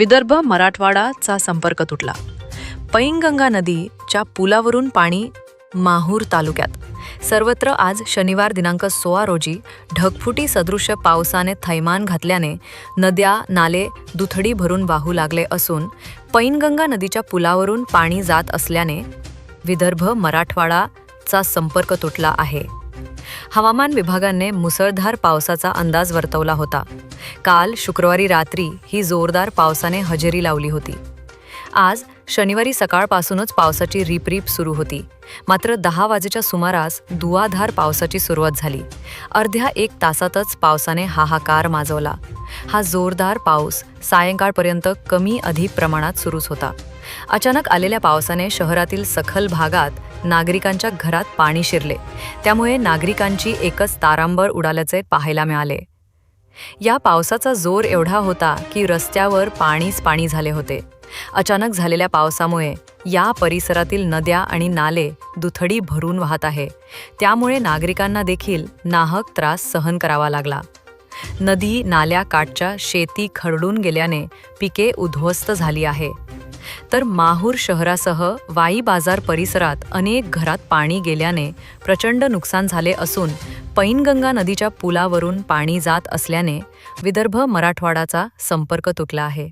विदर्भ मराठवाडाचा संपर्क तुटला. पैनगंगा नदीच्या पुलावरून पाणी माहूर तालुक्यात. सर्वत्र आज शनिवार दिनांक सोळा रोजी ढगफुटी सदृश्य पावसाने थैमान घातल्याने नद्या नाले दुथडी भरून वाहू लागले असून पैनगंगा नदीच्या पुलावरून पाणी जात असल्याने विदर्भ मराठवाडाचा संपर्क तुटला आहे. हवामान विभागाने मुसळधार पावसाचा अंदाज वर्तवला होता. काल शुक्रवारी रात्री ही जोरदार पावसाने हजेरी लावली होती. आज शनिवारी सकाळपासूनच पावसाची रिपरिप सुरू होती. मात्र दहा वाजेच्या सुमारास दुवाधार पावसाची सुरुवात झाली. अर्ध्या एक तासातच पावसाने हाहाकार माजवला. हा जोरदार पाऊस सायंकाळपर्यंत कमी अधिक प्रमाणात सुरूच होता. अचानक आलेल्या पावसाने शहरातील सखल भागात नागरिकांच्या घरात पाणी शिरले. त्यामुळे नागरिकांची एकच तारांबळ उडाल्याचे पाहायला मिळाले. या पावसाचा जोर एवढा होता की रस्त्यावर पाणीच पाणी झाले होते. अचानक झालेल्या पावसामुळे या परिसरातील नद्या आणि नाले दुथडी भरून वाहत आहे. त्यामुळे नागरिकांना देखील नाहक त्रास सहन करावा लागला. नदी नाल्या काठच्या शेती खरडून गेल्याने पिके उद्ध्वस्त झाली आहे. तर माहूर शहरासह वाई बाजार परिसरात अनेक घरात पाणी गेल्याने प्रचंड नुकसान झाले असून पैनगंगा नदीच्या पुलावरून पाणी जात असल्याने विदर्भ मराठवाडाचा संपर्क तुटला आहे.